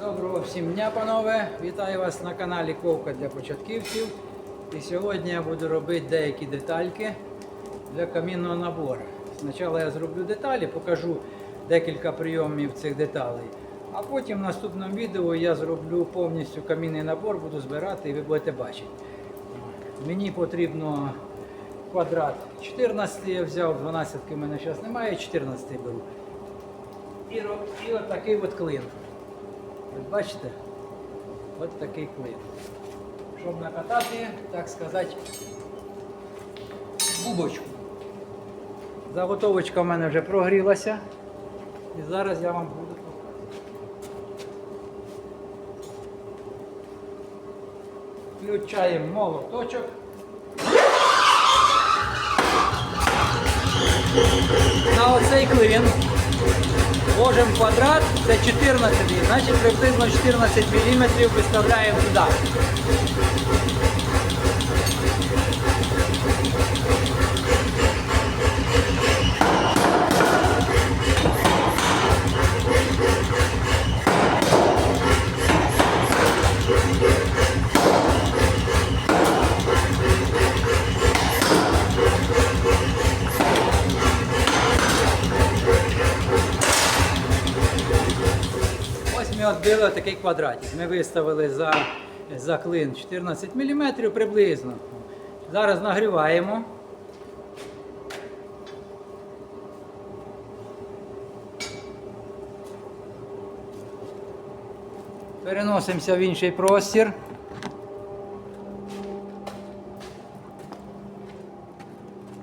Доброго всім дня, панове! Вітаю вас на каналі Ковка для початківців. І сьогодні я буду робити деякі детальки для камінного набору. Спочатку я зроблю деталі, покажу декілька прийомів цих деталей. А потім в наступному відео я зроблю повністю камінний набор, буду збирати і ви будете бачити. Мені потрібно квадрат 14 я взяв, 12 в мене зараз немає, 14 беру. І, і от от клин. Бачите? От такий клин. Щоб накатати, так сказати, бубочку. Заготовочка в мене вже прогрілася. І зараз я вам буду показувати. Включаємо молоточок. На оцей клин Ложимо квадрат, це 14, значить приблизно 14 мм виставляємо туди. Відбили такий квадратик. Ми виставили за, за клин 14 мм приблизно. Зараз нагріваємо. Переносимося в інший простір.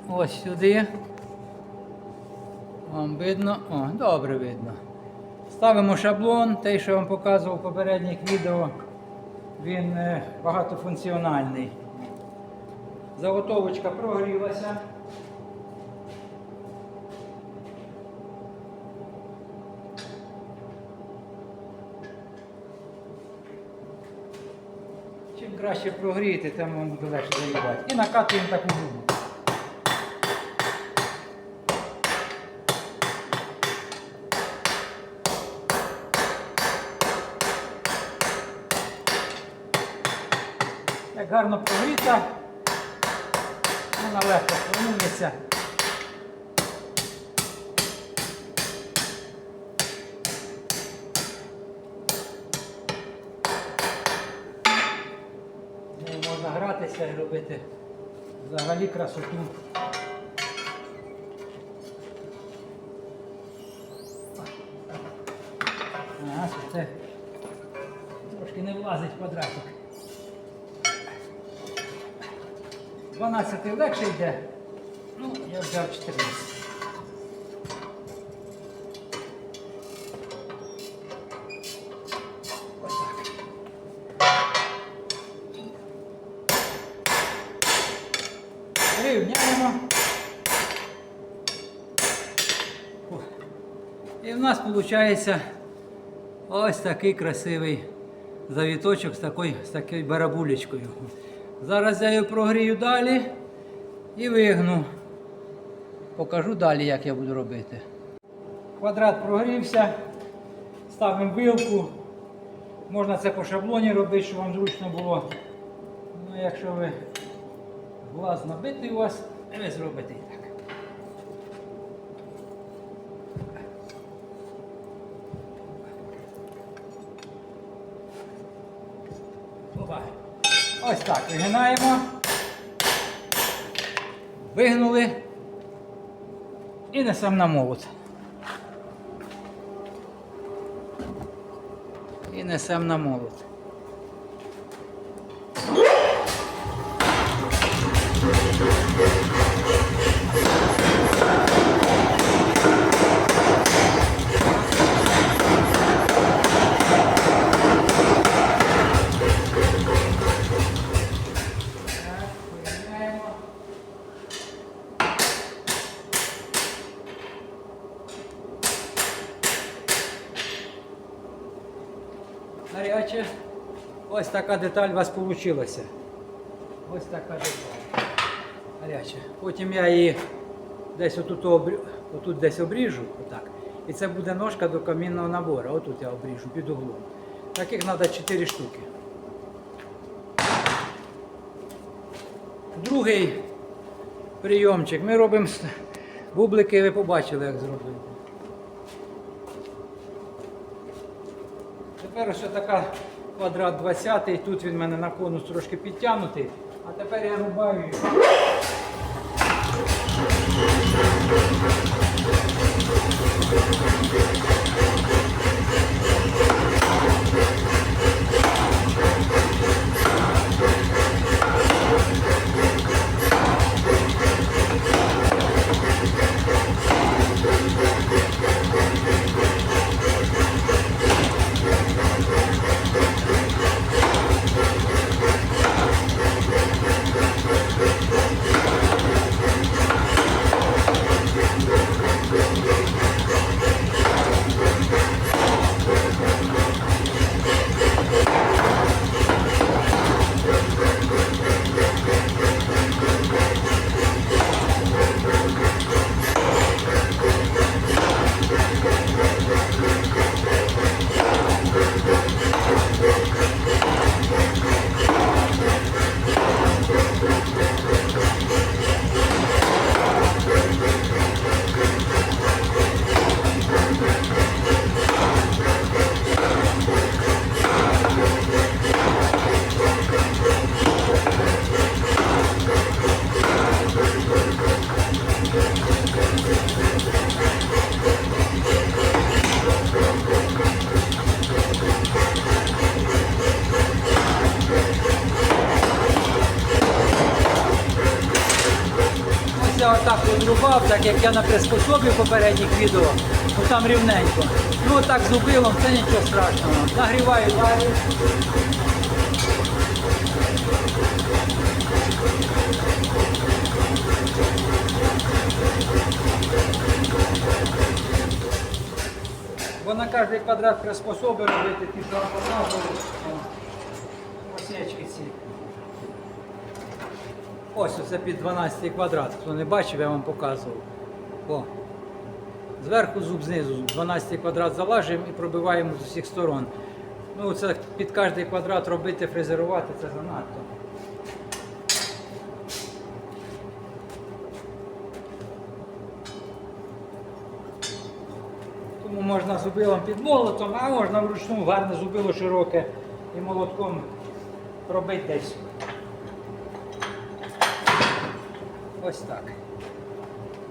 Ось сюди. Вам видно? О, добре видно. Ставимо шаблон, той, що вам показував в попередніх відео, він е, багатофункціональний. Заготовочка прогрілася. Чим краще прогріти, тим вам буде легше заїбати. І накатуємо таку губу. Гарно прогріта, вона легко формується. Можна гратися і робити взагалі красоту. Ага, це трошки не влазить квадратик. 12 легше йде. Ну, я взяв 14. Рівняємо. І в нас виходить ось такий красивий завіточок з такою, з такою барабулечкою. Зараз я її прогрію далі і вигну. Покажу далі, як я буду робити. Квадрат прогрівся, ставимо вилку. Можна це по шаблоні робити, щоб вам зручно було. Ну, якщо ви глаз набитий у вас, ви зробите і так. Опа. Ось так, вигинаємо. Вигнули і несемо на молот. І несемо на молот. Так, вигинаємо. Гаряче. Ось така деталь у вас вийшла. Ось така деталь. Гаряча. Потім я її десь отут, отут десь обріжу. Отак. І це буде ножка до камінного набору. Отут я обріжу під углом. Таких треба 4 штуки. Другий прийомчик. Ми робимо бублики, ви побачили, як зробити. Тепер ось така квадрат 20, тут він в мене на конус трошки підтягнутий. А тепер я рубаю. його. Я на приспособі попередніх відео, ну там рівненько. Ну отак з зубилом, це нічого страшного. Нагріваю далі. Бо на кожний квадрат приспособи робити ті, що показували. О, Осечки ці. Ось це під 12 квадрат. Хто не бачив, я вам показував. О. Зверху зуб, знизу зуб. 12 квадрат залажуємо і пробиваємо з усіх сторон. Ну, це під кожний квадрат робити, фрезерувати це занадто. Тому можна зубилом під молотом, а можна вручну гарне зубило широке і молотком робити десь. Ось так.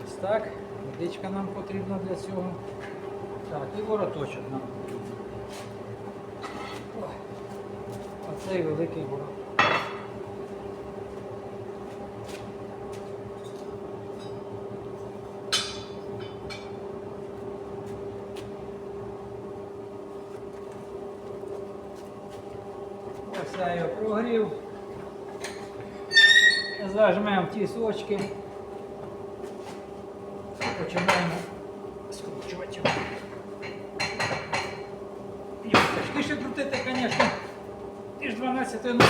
Ось так. Водичка нам потрібна для цього. Так, і вороточок нам потрібен. Оцей великий ворот. Ось я його прогрів. Зажмемо тісочки. Починаємо скручувати його. Ще крутити, звісно. Ти ж 12 ночі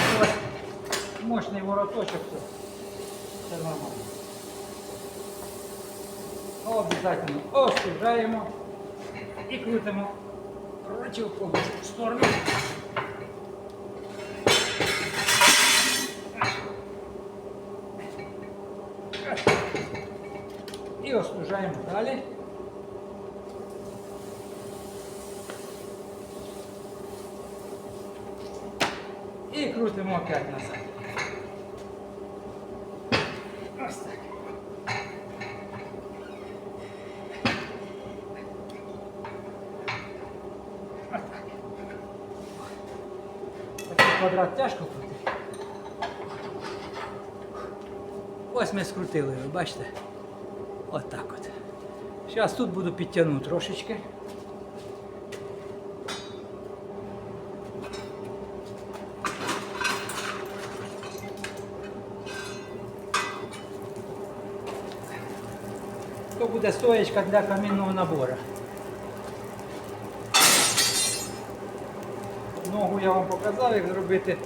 мощний вороточок, то це нормально. Обов'язково остужаємо і крутимо противоположну сторону. І остужаємо далі. І крутимо опять назад. Ось квадрат тяжко крутити. Ось ми скрутили, ви бачите? Отак от. Зараз тут буду підтягнути трошечки. То буде стоєчка для камінного набору. Ногу я вам показав, як зробити.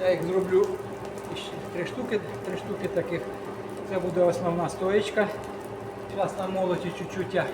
Я їх зроблю три штуки, три штуки таких. Це буде основна стоєчка. Зараз на молоті чуть-чуть я.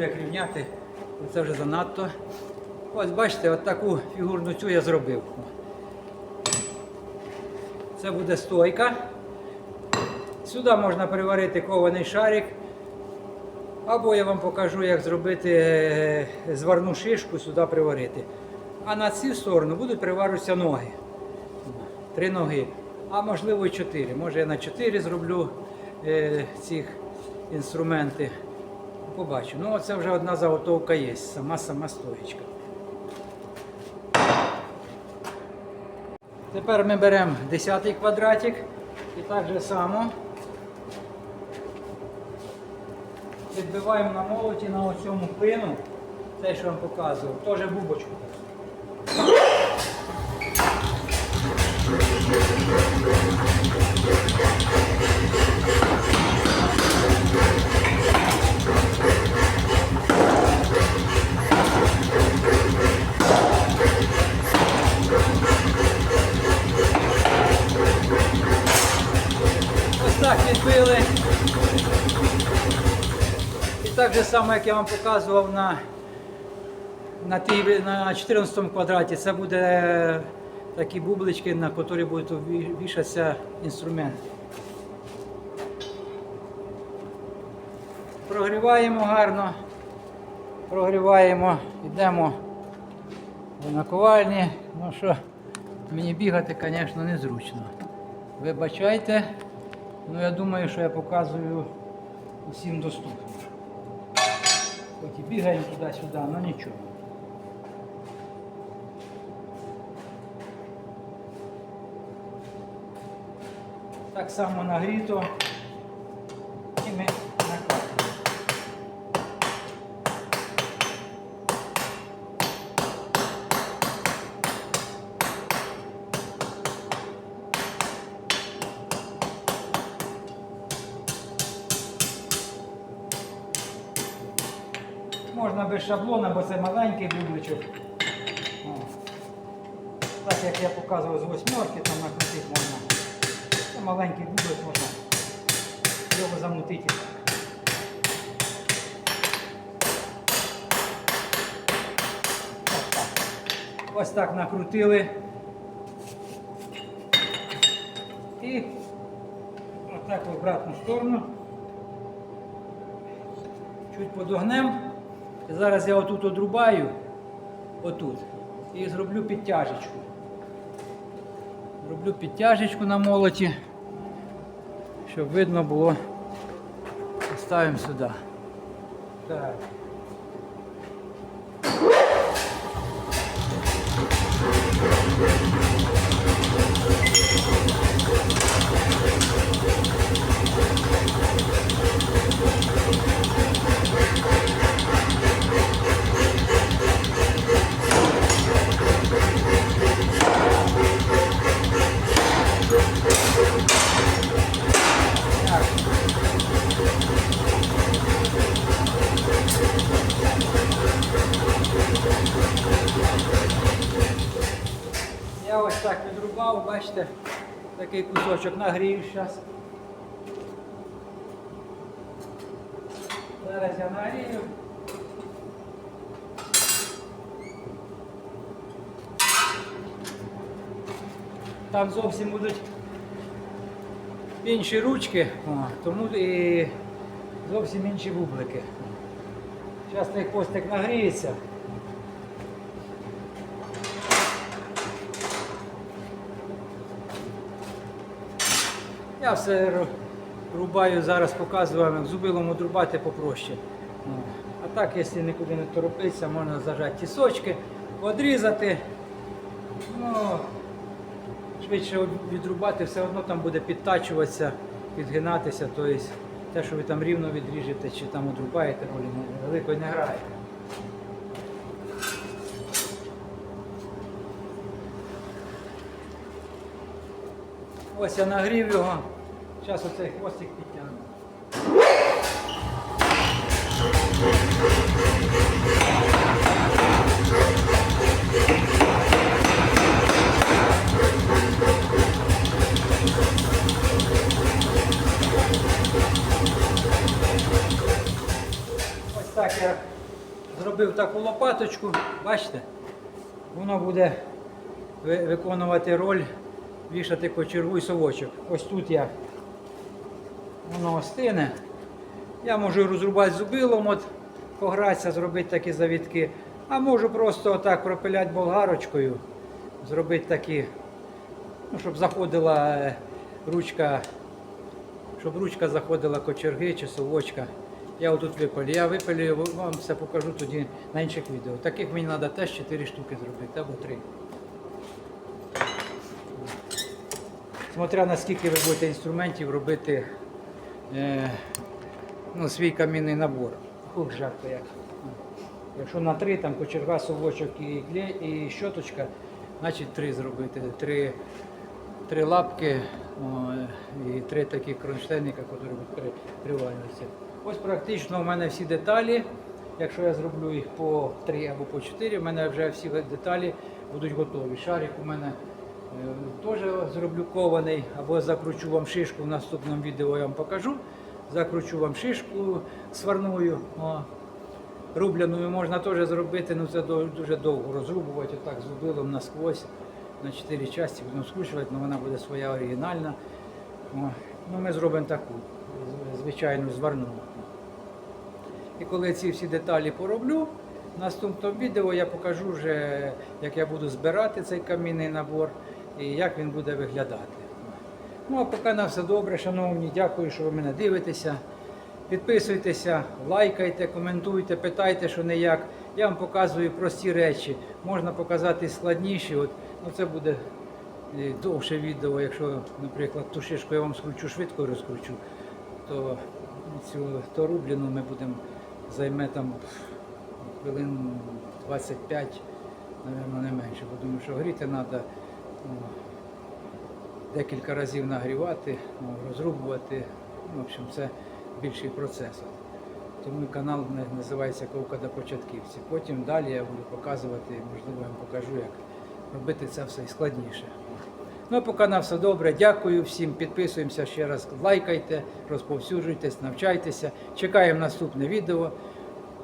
Як рівняти. бо Це вже занадто. Ось бачите, от таку фігурну цю я зробив. Це буде стойка. Сюди можна приварити кований шарик. Або я вам покажу, як зробити е, зварну шишку сюди приварити. А на цю сторону будуть приварюватися ноги. Три ноги. А можливо і чотири. Може я на чотири зроблю е, цих інструменти. Побачу. Ну, оце вже одна заготовка є, сама сама стоїчка. Тепер ми беремо 10 квадратик і так же само відбиваємо на молоті на оцьому пину, те, що вам показував, теж бубочку. Так відбили. І так же само, як я вам показував на, на, тій, на 14 квадраті, це буде такі бублички, на які будуть вішатися інструменти. Прогріваємо гарно, прогріваємо, йдемо до наковальні. Ну що, мені бігати, звісно, незручно. Вибачайте, ну я думаю, що я показую усім доступно. Хоч і бігаємо туди-сюди, але нічого. Так само нагріто і ми накладемо. Можна без шаблона, бо це маленький бубличок. Так як я показував з восьмерки, там накрутити можна. Це маленький бублик можна його замутити. Ось так. Накрутили. І отак в обратну сторону. Чуть подогнем. Зараз я отут одрубаю, отут, і зроблю підтяжечку. Зроблю підтяжечку на молоті, щоб видно було. Ставимо сюди. Так. Так. Так відрубав, бачите, такий кусочок нагрів зараз. Зараз я нагрію. Там зовсім будуть інші ручки, тому і зовсім інші бублики. Зараз цей хвостик нагріється. Я все рубаю, зараз показую зубилом одрубати попроще. Ну, А так, якщо нікуди не торопитися, можна зажати тісочки, одрізати. Ну, швидше відрубати, все одно там буде підтачуватися, підгинатися. Тобто те, що ви там рівно відріжете чи там одрубаєте, ролі великої не грає. Ось я нагрів його. Зараз оцей хвостик підтягну. Ось так я зробив таку лопаточку, бачите, воно буде виконувати роль вішати кочергу і совочок. Ось тут я воно остине. Я можу розрубати зубилом, от, погратися, зробити такі завітки. А можу просто отак пропиляти болгарочкою, зробити такі, ну, щоб заходила е, ручка, щоб ручка заходила кочерги чи совочка. Я отут випалю. Я випалю, вам все покажу тоді на інших відео. Таких мені треба теж 4 штуки зробити або 3. Смотря наскільки ви будете інструментів робити е, ну, свій камінний набор. Хух, жарко як. Якщо на три, там кочерга, совочок і і щоточка, значить три зробити. Три, три лапки о, і три такі кронштейника, які будуть. Ось практично у мене всі деталі. Якщо я зроблю їх по три або по чотири, у мене вже всі деталі будуть готові. Шарик у мене теж зроблю кований, або закручу вам шишку в наступному відео я вам покажу. Закручу вам шишку сварною. О. Рубляною можна теж зробити, ну це дуже довго розрубувати, отак зубилом насквозь на 4 частини, будемо скручувати, але вона буде своя оригінальна. О, Ну, ми зробимо таку, звичайну зварну. І коли ці всі деталі пороблю, в наступному відео я покажу вже, як я буду збирати цей камінний набор і як він буде виглядати. Ну а поки на все добре, шановні, дякую, що ви мене дивитеся. Підписуйтеся, лайкайте, коментуйте, питайте, що не як. Я вам показую прості речі. Можна показати складніші. От, ну це буде е, довше відео, якщо, наприклад, ту шишку я вам скручу швидко розкручу, то цю то рубліну ми будемо займе там хвилин 25, мабуть, не менше, бо думаю, що гріти треба декілька разів нагрівати, ну, розрубувати. Ну, в общем, це більший процес. Тому канал називається Ковка до початківців. Потім далі я буду показувати, можливо, я вам покажу, як робити це все складніше. Ну, а поки на все добре. Дякую всім. Підписуємося ще раз, лайкайте, розповсюджуйтесь, навчайтеся. Чекаємо наступне відео.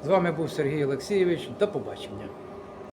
З вами був Сергій Олексійович. До побачення.